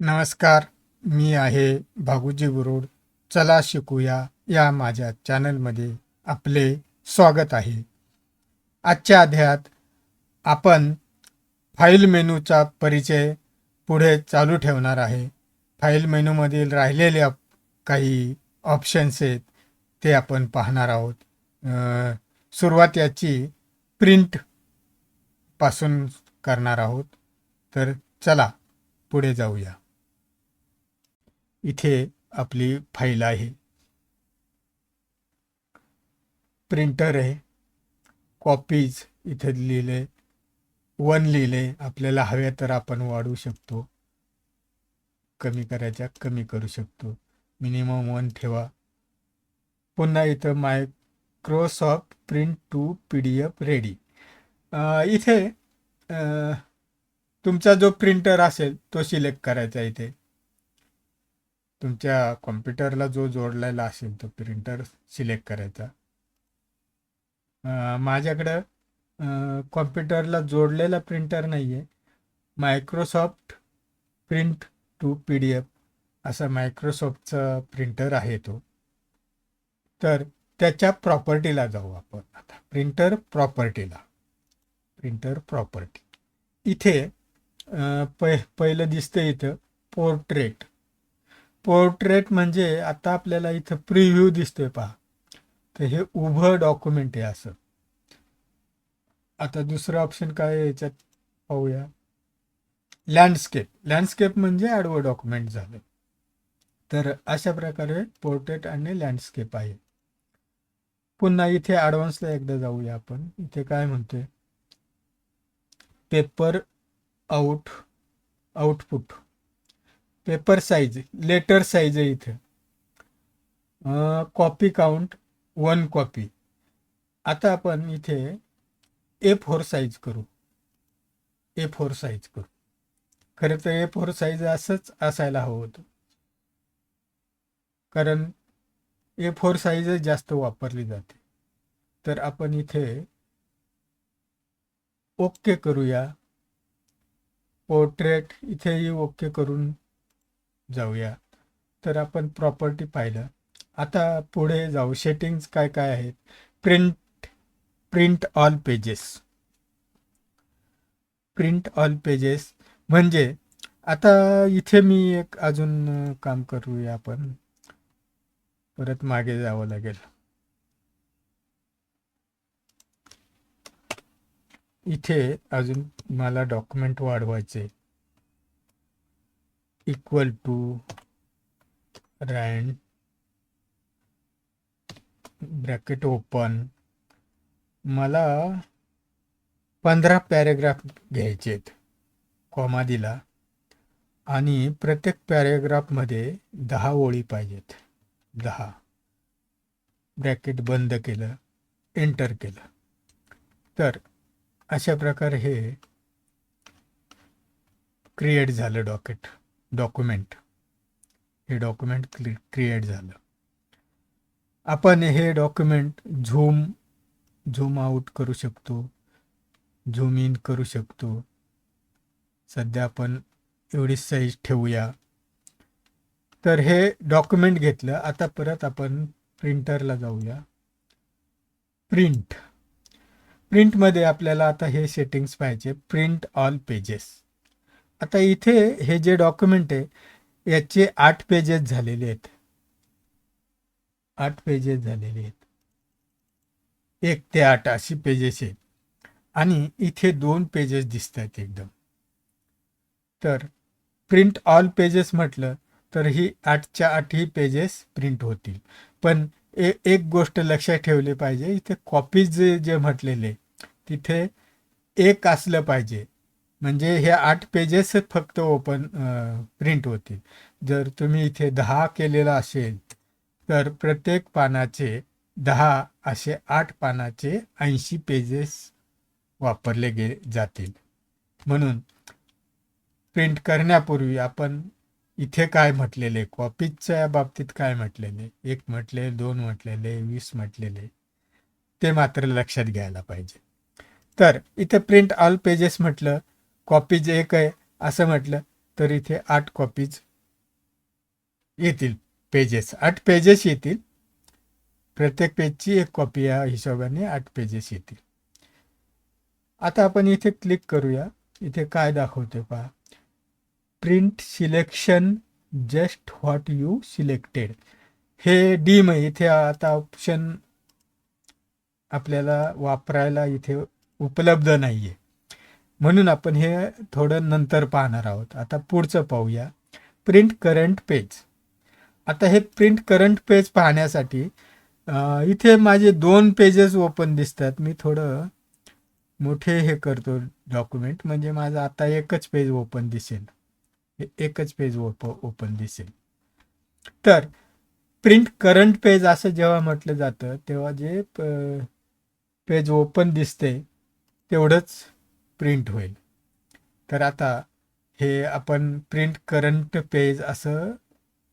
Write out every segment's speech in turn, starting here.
नमस्कार मी आहे भागुजी गुरुड चला शिकूया या माझ्या चॅनलमध्ये आपले स्वागत आहे. आजच्या अध्यायात आपण फाईल मेनूचा परिचय पुढे चालू ठेवणार आहे. फाईल मेनूमधील राहिलेल्या काही ऑप्शन्स आहेत ते आपण पाहणार आहोत. सुरुवात याची प्रिंटपासून करणार आहोत. तर चला पुढे जाऊया. इथे आपली फाईल आहे. प्रिंटर आहे. कॉपीज इथे लिहिले. वन लिहिले. आपल्याला हवे तर आपण वाढवू शकतो. कमी करायच्या कमी करू शकतो. मिनिमम वन ठेवा. पुन्हा इथं Microsoft print to P D F ready. इथे तुमचा जो प्रिंटर असेल तो सिलेक्ट करायचा इथे. तुमच्या कॉम्प्युटरला जो जोडलेला असेल तो प्रिंटर सिलेक्ट करायचा. माझ्याकडं कॉम्प्युटरला जोडलेला प्रिंटर नाही आहे Microsoft print to P D F असा मायक्रोसॉफ्टचा प्रिंटर आहे तो. तर त्याच्या प्रॉपर्टीला जाऊ आपण आता. प्रिंटर प्रॉपर्टीला प्रिंटर प्रॉपर्टी इथे पै पहिलं दिसतं इथं पोर्ट्रेट पोर्ट्रेट म्हणजे आता आपल्याला इथं प्रिव्ह्यू दिसतोय पहा. तर हे उभं डॉक्युमेंट आहे असं. आता दुसरं ऑप्शन काय आहे याच्यात? पाहूया. लँडस्केप. लँडस्केप म्हणजे आडवं डॉक्युमेंट झालं. तर अशा प्रकारे पोर्ट्रेट आणि लँडस्केप आहे. पुन्हा इथे ॲडव्हान्सला एकदा जाऊया आपण. इथे काय म्हणतोय? Paper out output. Paper size letter size आहे इथं. Copy count one copy. आता आपण इथे ए फोर साईज करू. ए फोर साईज करू. खरं तर ए फोर साईज असंच असायला हवं होतं. कारण ए फोर साईजच जास्त वापरली जाते. तर आपण इथे ओके करूया. पोर्ट्रेट इथेही ओके करून जाऊया. तर आपण प्रॉपर्टी पाहिलं. आता पुढे जाऊ. सेटिंग्स काय काय आहेत? Print print all pages print all pages म्हणजे आता इथे मी एक अजून काम करूया आपण. परत मागे जावं लागेल. इथे अजून मला डॉक्युमेंट वाढवायचे equal to rand bracket open मला पंधरा पॅरेग्राफ घ्यायचे आहेत. कॉमा दिला. आणि प्रत्येक पॅरेग्राफमध्ये दहा ओळी पाहिजेत. दहा. ब्रॅकेट बंद केलं. एंटर केलं. तर अशा प्रकारे हे क्रिएट झालं डॉकेट डॉक्युमेंट हे डॉक्युमेंट क्रि क्रिएट झालं. आपण हे डॉक्युमेंट झूम झूम आऊट करू शकतो झूम इन करू शकतो. सध्या आपण एवढी साईज ठेवूया. तर हे डॉक्युमेंट घेतलं. आता परत आपण प्रिंटरला जाऊया. प्रिंट प्रिंटमध्ये आपल्याला आता हे सेटिंग्स पाहिजे. प्रिंट ऑल पेजेस आता इथे हे जे डॉक्युमेंट आहे याचे आठ पेजेस झालेले आहेत. आठ पेजेस झालेले आहेत. एक ते आठ अशी पेजेस आहेत. आणि इथे दोन पेजेस दिसत आहेत एकदम. तर प्रिंट ऑल पेजेस म्हटलं तर ही आठच्या आठही पेजेस प्रिंट होतील. पण ए एक गोष्ट लक्षात ठेवली पाहिजे इथे कॉपीज जे जे म्हटलेले तिथे एक असलं पाहिजे. म्हणजे हे आठ पेजेस फक्त ओपन प्रिंट होतील जर तुम्ही इथे दहा केलेलं असेल तर प्रत्येक पानाचे दहा असे आठ पानाचे ऐंशी पेजेस वापरले गे जातील. म्हणून प्रिंट करण्यापूर्वी आपण इथे काय म्हटलेले कॉपीजच्या बाबतीत काय म्हटलेले? एक म्हटले दोन म्हटलेले वीस म्हटलेले ते मात्र लक्षात घ्यायला पाहिजे. तर इथे प्रिंट ऑल पेजेस म्हटलं कॉपीज एक आहे असं म्हटलं तर इथे आठ कॉपीज येतील पेजेस आठ पेजेस येतील. प्रत्येक पेजची एक कॉपी या हिशोबाने आठ पेजेस येतील. आता आपण इथे क्लिक करूया. इथे काय दाखवते पहा. Print selection just what you selected हे डीम आहे इथे आता ऑप्शन आपल्याला वापरायला इथे उपलब्ध नाही आहे म्हणून आपण हे थोडं नंतर पाहणार आहोत. आता पुढचं पाहूया. Print current page. आता हे प्रिंट करंट पेज पाहण्यासाठी इथे माझे दोन पेजेस ओपन दिसतात. मी थोडं मोठे हे करतो डॉक्युमेंट. म्हणजे माझं आता एकच पेज ओपन दिसेल. हे एकच पेज ओप ओपन दिसेल. तर प्रिंट करंट पेज असं जेव्हा म्हटलं जातं तेव्हा जे पेज ओपन दिसते तेवढंच प्रिंट होईल. तर आता हे आपण प्रिंट करंट पेज असं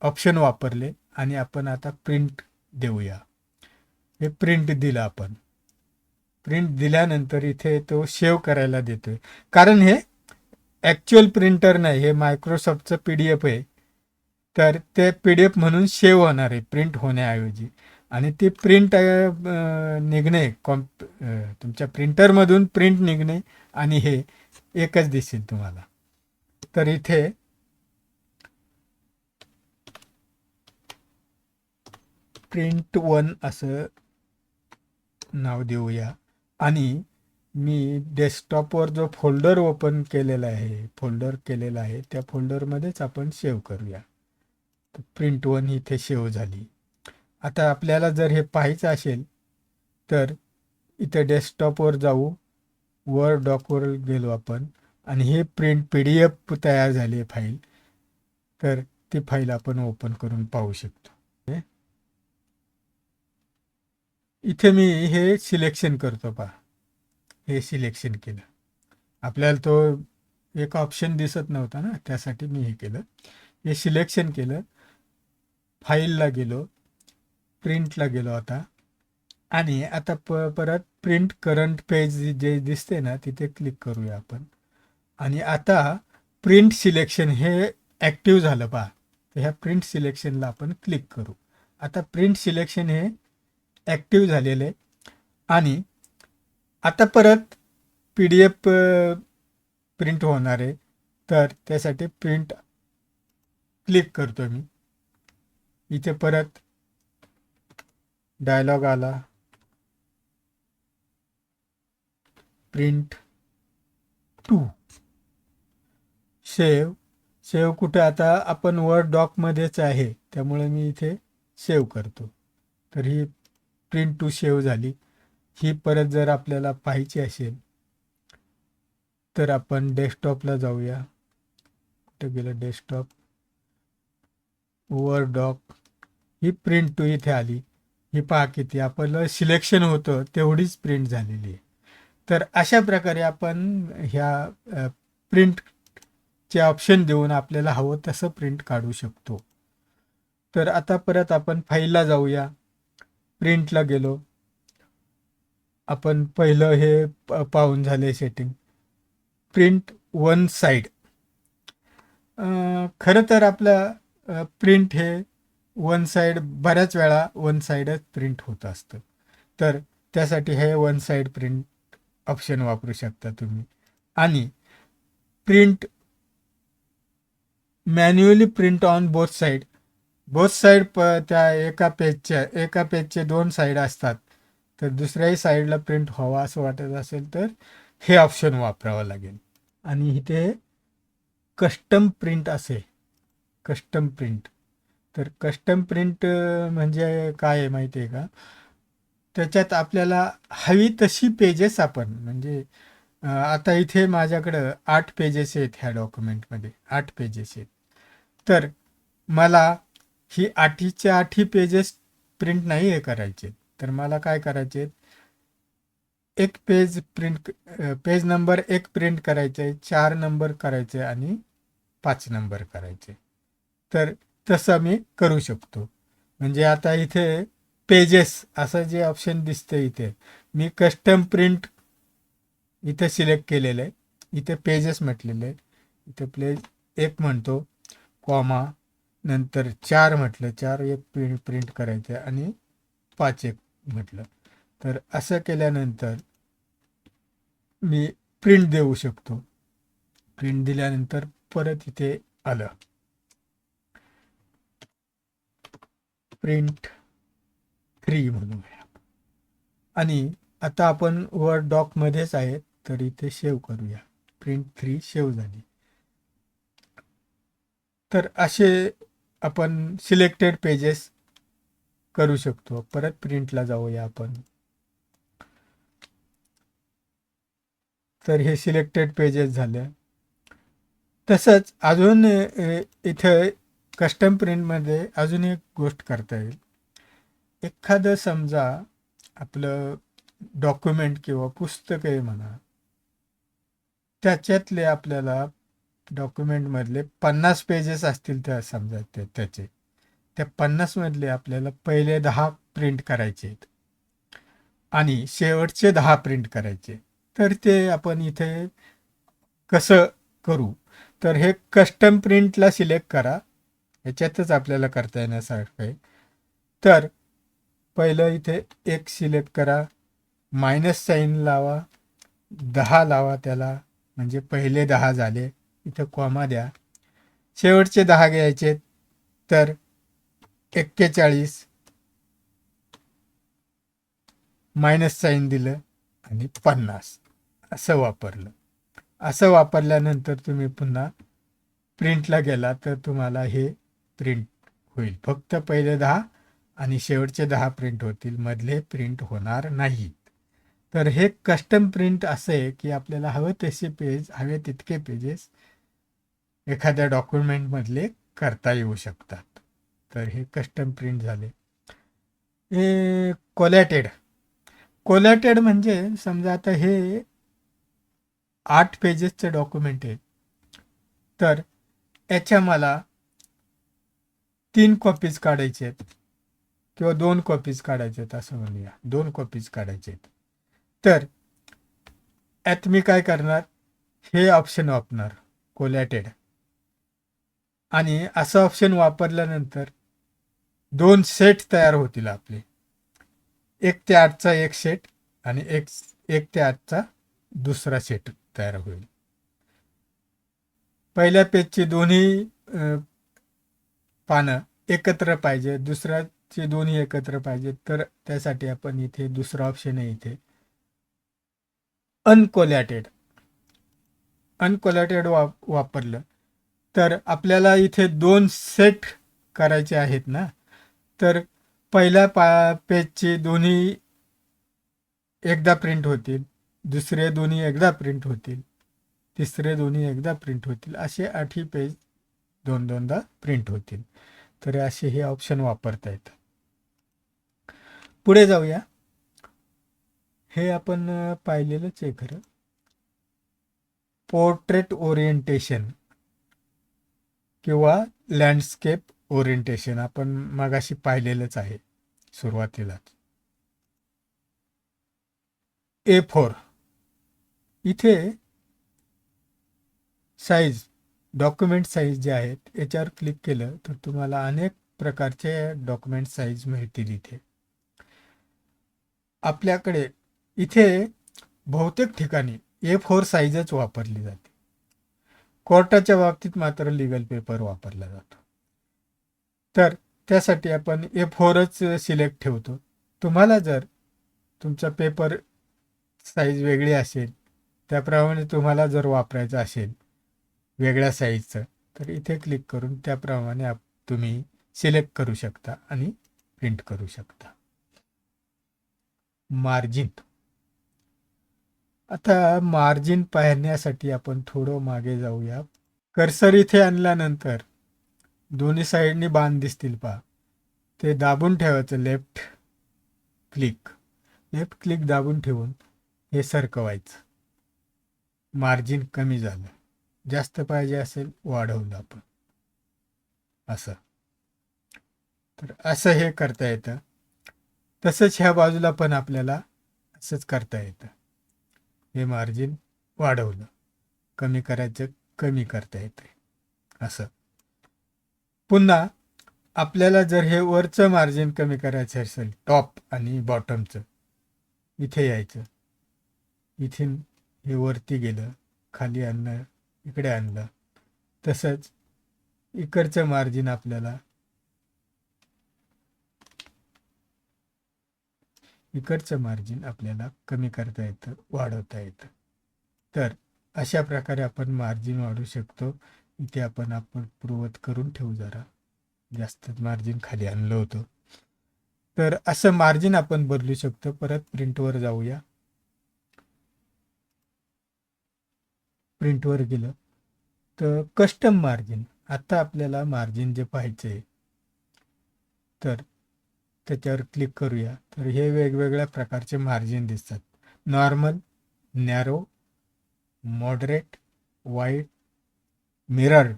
ऑप्शन वापरले आणि आपण आता प्रिंट देऊया. हे प्रिंट दिलं आपण. प्रिंट दिल्यानंतर इथे तो सेव्ह करायला देतोय. कारण हे ॲक्च्युअल प्रिंटर नाही हे मायक्रोसॉफ्टचं पी डी एफ आहे. तर ते पी डी एफ म्हणून सेव्ह होणार आहे प्रिंट होण्याऐवजी. आणि ती प्रिंट निघणे कॉम्प तुमच्या प्रिंटरमधून प्रिंट निघणे आणि हे एकच दिसेल तुम्हाला. तर इथे प्रिंट वन असं नाव देऊया. आणि मी डेस्कटॉपवर जो फोल्डर ओपन केलेला आहे फोल्डर केलेला आहे त्या फोल्डरमध्येच आपण सेव्ह करूया. तर प्रिंट वन इथे सेव्ह झाली. आता आपल्याला जर हे पाहायचं असेल तर इथं डेस्कटॉपवर जाऊ वर डॉकवर गेलो आपण आणि हे प्रिंट पी डी एफ तयार झाली आहे फाईल तर ती फाईल आपण ओपन करून पाहू शकतो. इथे मी हे सिलेक्शन करतो पहा. हे सिलेक्शन केलं. आपल्याला तो एक ऑप्शन दिसत नव्हता ना त्यासाठी मी हे केलं. हे सिलेक्शन केलं. फाईलला गेलो. प्रिंटला गेलो आता. आणि आता प परत प्रिंट करंट पेज जे दिसते ना तिथे क्लिक करूया आपण. आणि आता प्रिंट सिलेक्शन हे ॲक्टिव्ह झालं पहा. तर ह्या प्रिंट सिलेक्शनला आपण क्लिक करू. आता प्रिंट सिलेक्शन हे ॲक्टिव्ह झालेलं आहे. आणि आता परत पी डी एफ प्रिंट होणार आहे. तर त्यासाठी प्रिंट क्लिक करतो मी. इथे परत डायलॉग आला. Print to. सेव सेव कुठे? आता आपण वर्ड डॉकमध्येच आहे. त्यामुळे मी इथे सेव्ह करतो. तर ही प्रिंट टू सेव्ह झाली. ही परत जर आपल्याला पाहायची असेल तर आपण डेस्कटॉपला जाऊया. कुठं गेलं desktop? Word doc. He print to इथे आली. ही पहा किती आपलं सिलेक्शन होतं तेवढीच प्रिंट झालेली आहे. तर अशा प्रकारे आपण ह्या प्रिंटचे ऑप्शन देऊन आपल्याला हवं तसं प्रिंट काढू शकतो. तर आता परत आपण फाईलला जाऊया. प्रिंटला गेलो. आपण पहिलं हे पाहून झाले सेटिंग प्रिंट वन साईड खरं तर आपलं प्रिंट हे वन साईड बऱ्याच वेळा वन साईडच प्रिंट होत असतं. तर त्यासाठी हे वन साईड प्रिंट ऑप्शन वापरू शकता तुम्ही. आणि print manually print on both side both side प त्या एका पेजच्या एका पेजचे दोन साईड असतात. तर दुसऱ्याही साईडला प्रिंट व्हावा असं वाटत असेल तर हे ऑप्शन वापरावं लागेल. आणि इथे कस्टम प्रिंट असे. कस्टम प्रिंट तर कस्टम प्रिंट म्हणजे काय आहे माहिती आहे का? त्याच्यात आपल्याला हवी तशी पेजेस आपण म्हणजे आता इथे माझ्याकडं आठ पेजेस आहेत ह्या डॉक्युमेंटमध्ये आठ पेजेस आहेत. तर मला ही आठीच्या आठी पेजेस प्रिंट नाही हे करायचे. तर मला काय करायचे एक पेज प्रिंट पेज नंबर एक प्रिंट करायचे चार नंबर करायचे आणि पाच नंबर करायचे. तर तसं मी करू शकतो. म्हणजे आता इथे पेजेस असं जे ऑप्शन दिसतं इथे मी कस्टम प्रिंट इथे सिलेक्ट केलेलं आहे इथे पेजेस म्हटलेले आहे इथे प्ले एक म्हणतो कॉमा नंतर चार म्हटलं चार एक प्रिंट प्रिंट करायचं आणि पाच एक म्हटलं. तर असं केल्यानंतर मी प्रिंट देऊ शकतो. प्रिंट दिल्यानंतर परत इथे आलं. प्रिंट थ्री म्हणूया आणि आता आपण वर डॉकमध्येच आहेत तर इथे सेव्ह करूया. प्रिंट थ्री सेव्ह झाली. तर असे आपण सिलेक्टेड पेजेस करू शकतो. परत प्रिंटला जाऊया आपण. तर हे सिलेक्टेड पेजेस झाले. तसंच अजून इथं कस्टम प्रिंटमध्ये अजून एक गोष्ट करता येईल. एखादं समजा आपलं डॉक्युमेंट किंवा पुस्तक आहे म्हणा त्याच्यातले आपल्याला डॉक्युमेंटमधले पन्नास पेजेस असतील त्या समजा ते त्याचे. त्या पन्नासमधले आपल्याला पहिले दहा प्रिंट करायचे आहेत. आणि शेवटचे दहा प्रिंट करायचे. तर ते आपण इथे कसं करू? तर हे कस्टम प्रिंटला सिलेक्ट करा. याच्यातच आपल्याला करता येण्यासारखं आहे. तर पहिलं इथे एक सिलेक्ट करा मायनस साईन लावा दहा लावा त्याला म्हणजे पहिले दहा झाले इथं कॉमा द्या. शेवटचे दहा घ्यायचे तर एक्केचाळीस मायनस साईन दिलं आणि पन्नास. असं वापरलं. असं वापरल्यानंतर तुम्ही पुन्हा प्रिंटला गेला तर तुम्हाला हे प्रिंट होईल. फक्त पहिले दहा आणि शेवटचे दहा प्रिंट होतील. मधले प्रिंट होणार नाहीत. तर हे कस्टम प्रिंट असं आहे की आपल्याला हवं तसे पेज हवे तितके पेजेस एखाद्या डॉक्युमेंटमधले करता येऊ शकतात. तर हे कस्टम प्रिंट झाले. हे कोलॅटेड कोलॅटेड म्हणजे समजा आता हे आठ पेजेसचं डॉक्युमेंट आहे. तर याच्या मला तीन कॉपीज काढायचे आहेत. किंवा दोन कॉपीज काढायचे आहेत असं म्हणूया. दोन कॉपीज काढायचे आहेत. तर यात मी काय करणार? हे ऑप्शन वापरणार कोलॅटेड आणि असं ऑप्शन वापरल्यानंतर दोन सेट तयार होतील आपले. एक ते आठचा एक सेट आणि एक एक ते आठचा दुसरा सेट तयार होईल. पहिल्या पेजची दोन्ही पानं एकत्र पाहिजे दुसऱ्याचे दोन्ही एकत्र पाहिजे तर त्यासाठी आपण इथे दुसरा ऑप्शन आहे इथे. अनकोलॅटेड अनकोलॅटेड वाप वापरलं. तर आपल्याला इथे दोन सेट करायचे आहेत ना? तर पहिल्या पा पेजचे दोन्ही एकदा प्रिंट होतील दुसरे दोन्ही एकदा प्रिंट होतील तिसरे दोन्ही एकदा प्रिंट होतील असे आठही पेज दोन दोनदा प्रिंट होतील. तर असे हे ऑप्शन वापरता येतात पुढे जाऊया. हे आपण पाहिलेलंच आहे खरं. पोर्ट्रेट ओरिएंटेशन किंवा लँडस्केप ओरिएंटेशन आपण मगाशी पाहिलेलंच आहे सुरुवातीलाच ए फोर इथे साईज डॉक्युमेंट साईज जे आहेत याच्यावर क्लिक केलं तर तुम्हाला अनेक प्रकारचे डॉक्युमेंट साईज मिळतील इथे. आपल्याकडे इथे बहुतेक ठिकाणी ए फोर साईजच वापरली जाते. कोर्टाच्या बाबतीत मात्र लिगल पेपर वापरला जातो. तर त्यासाठी आपण ए फोरच सिलेक्ट ठेवतो. तुम्हाला जर तुमचा पेपर साईज वेगळी असेल त्याप्रमाणे तुम्हाला जर वापरायचं असेल वेगळ्या साईजचं. तर इथे क्लिक करून त्याप्रमाणे आप तुम्ही सिलेक्ट करू शकता आणि प्रिंट करू शकता. मार्जिन आता मार्जिन पाहण्यासाठी आपण थोडं मागे जाऊया. कर्सर इथे आणल्यानंतर दोन्ही साईडनी बाण दिसतील पहा. ते दाबून ठेवायचं लेफ्ट क्लिक लेफ्ट क्लिक दाबून ठेवून हे सरकवायचं. मार्जिन कमी झालं. जास्त पाहिजे असेल वाढवलं आपण. असं. तर असं हे करता येतं. तसंच ह्या बाजूला पण आपल्याला असंच करता येतं. हे मार्जिन वाढवलं कमी करायचं कमी करता येतं असं. पुन्हा आपल्याला जर हे वरचं मार्जिन कमी करायचं असेल टॉप आणि बॉटमचं इथे यायचं. इथून हे वरती गेलं खाली आणणं इकडे आणलं. तसंच इकडचं मार्जिन आपल्याला. इकडचं मार्जिन आपल्याला कमी करता येतं वाढवता येतं. तर अशा प्रकारे आपण मार्जिन वाढवू शकतो. इथे आपण आपण पूर्वत करून ठेवू जरा. जास्त मार्जिन खाली आणलं होतं. तर असं मार्जिन आपण बदलू शकतो. परत प्रिंटवर जाऊया. प्रिंटवर गेलं तर कस्टम मार्जिन आता आपल्याला मार्जिन जे पाहिजे आहे तर त्याच्यावर क्लिक करूया. तर हे वेगवेगळ्या प्रकारचे मार्जिन दिसतात. Normal narrow moderate wide mirrored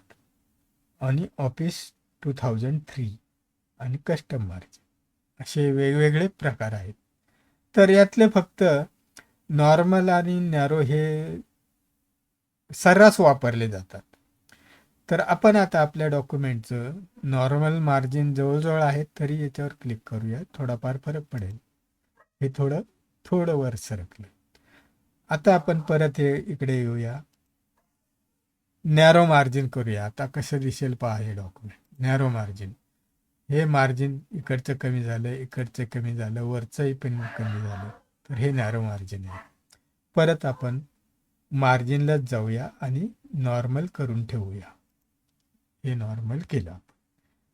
आणि ऑफिस टू थाउजंड थ्री आणि कस्टम मार्जिन असे वेगवेगळे प्रकार आहेत. तर यातले फक्त नॉर्मल आणि नॅरो हे सर्रास वापरले जातात. तर आपण आता आपल्या डॉक्युमेंटचं नॉर्मल मार्जिन जवळजवळ आहे तरी याच्यावर क्लिक करूया. थोडाफार फरक पडेल. हे थोडं थोडं वर सरकलं. आता आपण परत हे इकडे येऊया. नॅरो मार्जिन करूया. आता कसं दिसेल पहा हे डॉक्युमेंट. Narrow margin. हे मार्जिन इकडचं कमी झालं इकडचं कमी झालं वरचंही पण कमी झालं. तर हे नॅरो मार्जिन आहे. परत आपण मार्जिनलाच जाऊया आणि नॉर्मल करून ठेवूया. हे नॉर्मल केलं आपण.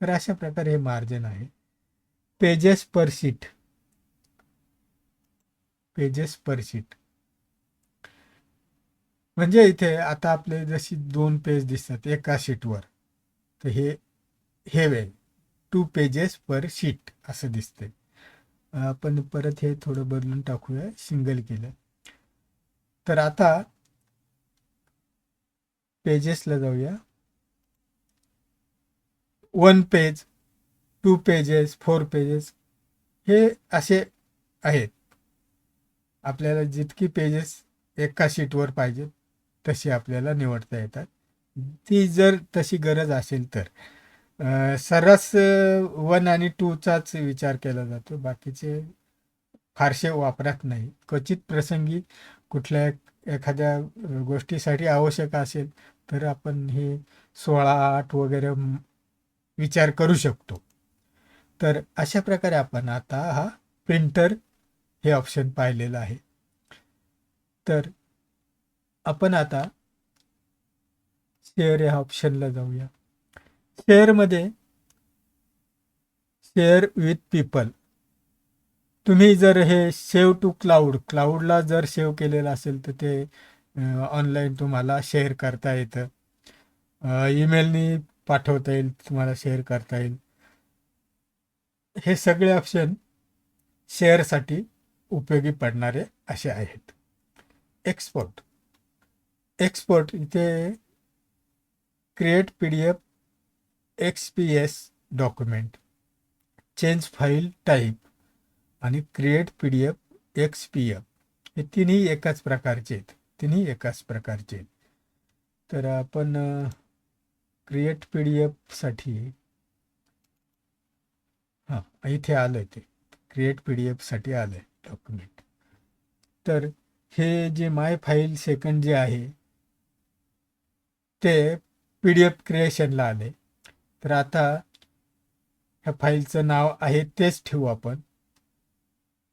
तर अशा प्रकारे हे मार्जिन आहे. Pages per sheet. Pages per sheet. म्हणजे इथे आता आपले जशी दोन पेज दिसतात एका शीटवर तर हे हे वेळ टू पेजेस पर शीट असं दिसते आपण परत हे थोडं बदलून टाकूया सिंगल केलं. तर आता पेजेसला जाऊया. One page two pages four pages हे असे आहेत. आपल्याला जितकी पेजेस एका शीटवर पाहिजेत तशी आपल्याला निवडता येतात. ती जर तशी गरज असेल तर सर्रास वन आणि टूचाच विचार केला जातो. बाकीचे फारसे वापरात नाही क्वचित प्रसंगी कुठल्या एक- एखाद्या गोष्टीसाठी आवश्यक असेल तर आपण हे सोळा आठ वगैरे विचार करू शकतो. तर अशा प्रकारे आपण आता हा प्रिंटर हे ऑप्शन पाहिलेलं आहे. तर आपण आता शेअर या ऑप्शनला जाऊया. शेअरमध्ये शेअर विथ पीपल तुम्ही जर हे सेव्ह टू क्लाउड क्लाउडला जर सेव्ह केलेलं असेल तर ते ऑनलाईन तुम्हाला शेअर करता येतं. ईमेलनी पाठवता येईल तुम्हाला शेअर करता येईल. हे सगळे ऑप्शन शेअरसाठी उपयोगी पडणारे असे आहेत. एक्सपोर्ट एक्सपोर्ट इथे create P D F X P S document change file type आणि create P D F X P F हे तिन्ही एकाच प्रकारचे आहेत. तिन्ही एकाच प्रकारचे आहेत. तर आपण क्रिएट पी डी एफसाठी हां इथे आलं आहे ते. क्रिएट पी डी एफसाठी आलं आहे डॉक्युमेंट तर हे जे माय फाईल सेकंड जे आहे ते पी डी एफ क्रिएशनला आले तर आता ह्या फाईलचं नाव आहे तेच ठेवू आपण.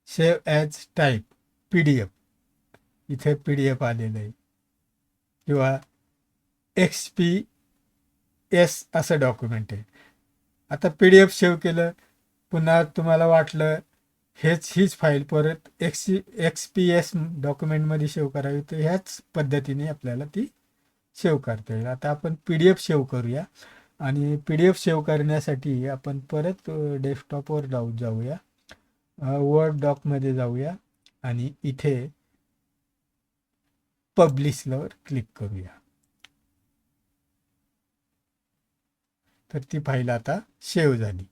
Save as type P D F. इथे पी डी एफ आलेलं आहे किंवा एक्स पी एस असं डॉक्युमेंट आहे. आता पी डी एफ सेव्ह केलं पुन्हा तुम्हाला वाटलं हेच हीच फाईल परत एक्स एक्स पी एस डॉक्युमेंटमध्ये सेव्ह करावी तर ह्याच पद्धतीने आपल्याला ती सेव्ह करता येईल. आता आपण पी डी एफ सेव्ह करूया. आणि पी डी एफ सेव्ह करण्यासाठी आपण परत डेस्कटॉपवर जाऊ जाऊया. वर्ड डॉकमध्ये जाऊया आणि इथे पब्लिशवर क्लिक करूया. तर ती फाईल आता सेव्ह झाली.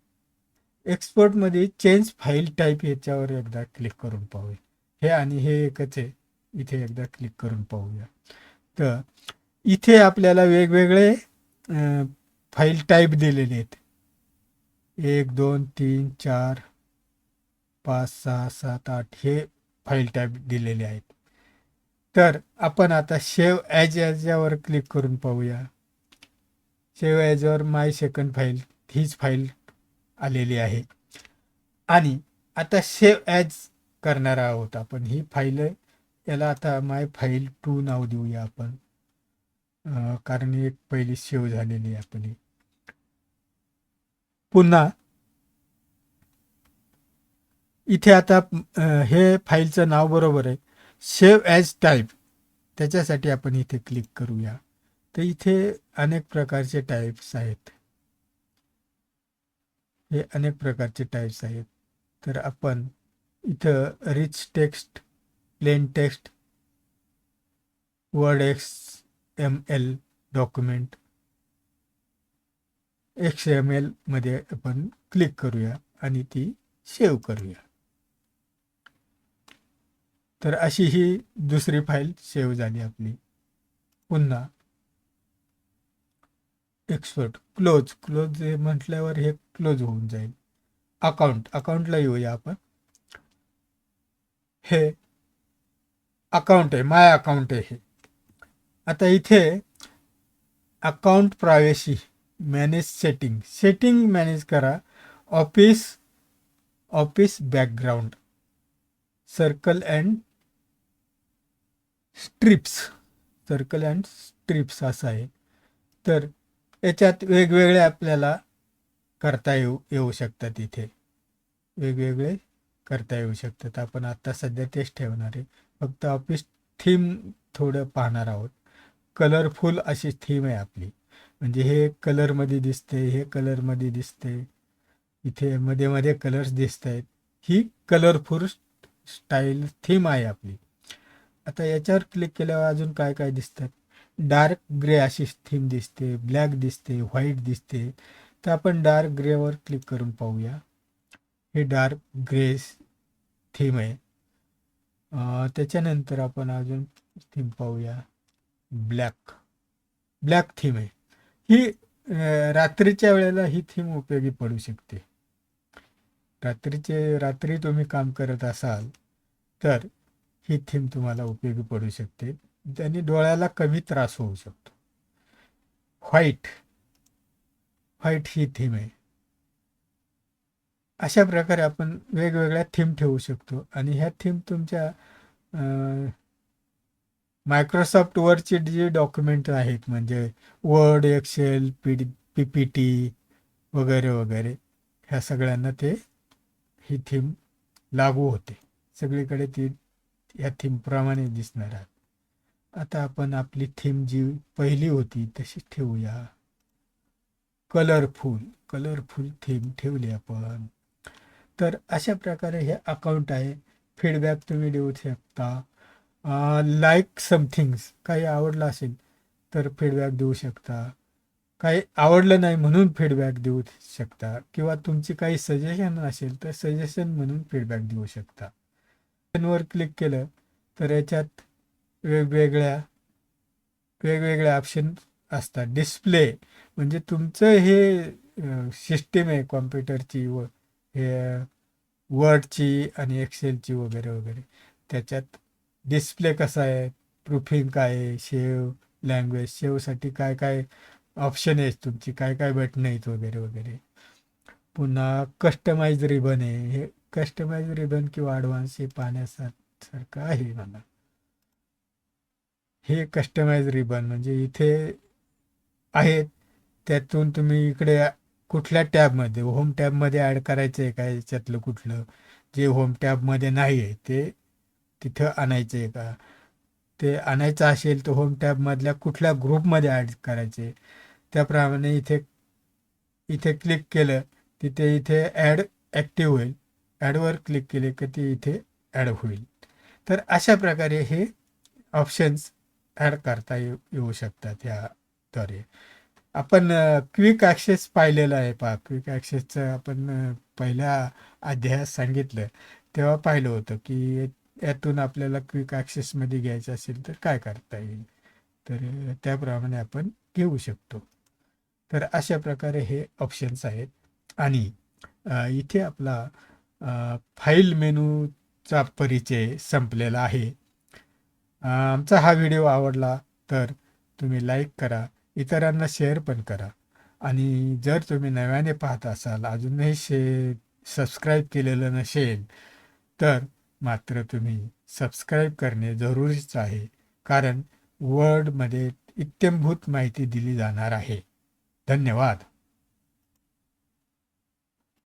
एक्सपोर्टमध्ये चेंज फाईल टाईप याच्यावर एकदा क्लिक करून पाहूया. हे आणि हे एकच आहे. इथे एकदा क्लिक करून पाहूया. तर इथे आपल्याला वेगवेगळे फाईल टाईप दिलेले आहेत. एक दोन तीन चार पाच सहा सात आठ हे फाईल टाईप दिलेले आहेत. तर आपण आता शेव ॲज याच्यावर क्लिक करून पाहूया. शेव ॲजवर माय सेकंड फाईल हीच फाईल आलेली आहे. आणि आता सेव ॲज करणार आहोत आपण. ही फाईल याला आता माय फाईल टू नाव देऊया आपण. कारण एक पहिली सेव्ह झालेली आहे आपली. पुन्हा इथे आता हे फाईलचं नाव बरोबर आहे. सेव्ह ॲज टाईप त्याच्यासाठी आपण इथे क्लिक करूया. तर इथे अनेक प्रकारचे टाईप्स आहेत. हे अनेक प्रकारचे टाईप्स आहेत. तर आपण इथं rich text plain text word X M L document X M एलमध्ये आपण क्लिक करूया आणि ती सेव्ह करूया. तर अशी ही दुसरी फाईल सेव्ह झाली आपली. पुन्हा एक्सपोर्ट क्लोज क्लोज म्हटल्यावर हे क्लोज होऊन जाईल. अकाउंट अकाउंटला येऊया आपण. हे अकाउंट आहे माय अकाउंट आहे हे. आता इथे account privacy manage setting setting manage करा. Office office background circle and stripes circle and stripes असं आहे. तर याच्यात वेगवेगळे आपल्याला करता येऊ येऊ शकतात इथे. वेगवेगळे करता येऊ शकतात. आपण आत्ता सध्या तेच ठेवणार आहे. फक्त ऑफिस थीम थोडं पाहणार आहोत. कलरफुल अशी थीम आहे आपली. म्हणजे हे कलरमध्ये दिसते हे कलरमध्ये दिसते. इथे मध्ये मध्ये कलर्स दिसत आहेत ही कलरफुल स्टाईल थीम आहे आपली. आता याच्यावर क्लिक केल्यावर अजून काय काय दिसतात? डार्क ग्रे अशी थीम दिसते ब्लॅक दिसते व्हाईट दिसते. तर आपण डार्क ग्रेवर क्लिक करून पाहूया. हे डार्क ग्रे थीम आहे. त्याच्यानंतर आपण अजून थीम पाहूया. ब्लॅक ब्लॅक थीम आहे. ही रात्रीच्या वेळेला ही थीम उपयोगी पडू शकते. रात्रीचे रात्री तुम्ही काम करत असाल तर ही थीम तुम्हाला उपयोगी पडू शकते. त्याने डोळ्याला कमी त्रास होऊ शकतो. व्हाईट व्हाईट ही थीम आहे. अशा प्रकारे आपण वेगवेगळ्या थीम ठेवू शकतो आणि ह्या थीम तुमच्या मायक्रोसॉफ्ट वर्डचे जे डॉक्युमेंट आहेत म्हणजे word Excel P D P P T वगैरे वगैरे ह्या सगळ्यांना ते ही थीम लागू होते. सगळीकडे ती या थीमप्रमाणे दिसणार आहात. आता आपण आपली थीम जी पहिली होती तशी ठेवूया. कलरफुल कलरफुल थीम ठेवली आपण. तर अशा प्रकारे हे अकाउंट आहे. फीडबॅक तुम्ही देऊ शकता. लाईक समथिंग्स काही आवडलं असेल तर फीडबॅक देऊ शकता. काही आवडलं नाही म्हणून फीडबॅक देऊ शकता. किंवा तुमची काही सजेशन असेल तर सजेशन म्हणून फीडबॅक देऊ शकता. वर क्लिक केलं तर याच्यात वेगवेगळ्या वेगवेगळे ऑप्शन असतात. डिस्प्ले म्हणजे तुमचं हे सिस्टीम आहे कॉम्प्युटरची व हे वर्डची आणि एक्सेलची वगैरे वगैरे. त्याच्यात डिस्प्ले कसा आहे प्रूफिंग काय आहे शेव लँग्वेज शेवसाठी काय काय ऑप्शन आहेत तुमची काय काय बटणं आहेत वगैरे वगैरे. पुन्हा कस्टमाइज रिबन आहे हे कस्टमाइज रिबन किंवा ॲडव्हान्स हे पाहण्यासारखं आहे मला हे कस्टमाइज रिबन म्हणजे इथे आहेत. त्यातून तुम्ही इकडे कुठल्या टॅबमध्ये होम टॅबमध्ये ॲड करायचं आहे का याच्यातलं कुठलं? जे होम टॅबमध्ये नाही आहे ते तिथं आणायचं आहे का? ते आणायचं असेल तर होम टॅबमधल्या कुठल्या ग्रुपमध्ये ॲड करायचे त्याप्रमाणे इथे इथे क्लिक केलं तिथे इथे ॲड ॲक्टिव्ह होईल. ॲडवर क्लिक केले की ते इथे ॲड होईल. तर अशा प्रकारे हे ऑप्शन्स ॲड करता येऊ येऊ शकतात याद्वारे आपण क्विक ॲक्सेस पाहिलेलं आहे पहा. क्विक ॲक्सेसचं आपण पहिल्या अध्यायात सांगितलं. तेव्हा पाहिलं होतं की यातून आपल्याला क्विक ॲक्सेसमध्ये घ्यायचं असेल तर काय करता येईल? तर त्याप्रमाणे आपण घेऊ शकतो. तर अशा प्रकारे हे ऑप्शन्स आहेत. आणि इथे आपला फाईल मेनूचा परिचय संपलेला आहे. आमचा हा व्हिडिओ आवडला तर तुम्ही लाईक करा इतरांना शेअर पण करा. आणि जर तुम्ही नव्याने पाहत असाल अजूनही शे सबस्क्राईब केलेलं नसेल तर मात्र तुम्ही सबस्क्राईब करणे जरुरीच आहे. कारण वर्डमध्ये इत्यंभूत माहिती दिली जाणार आहे. धन्यवाद.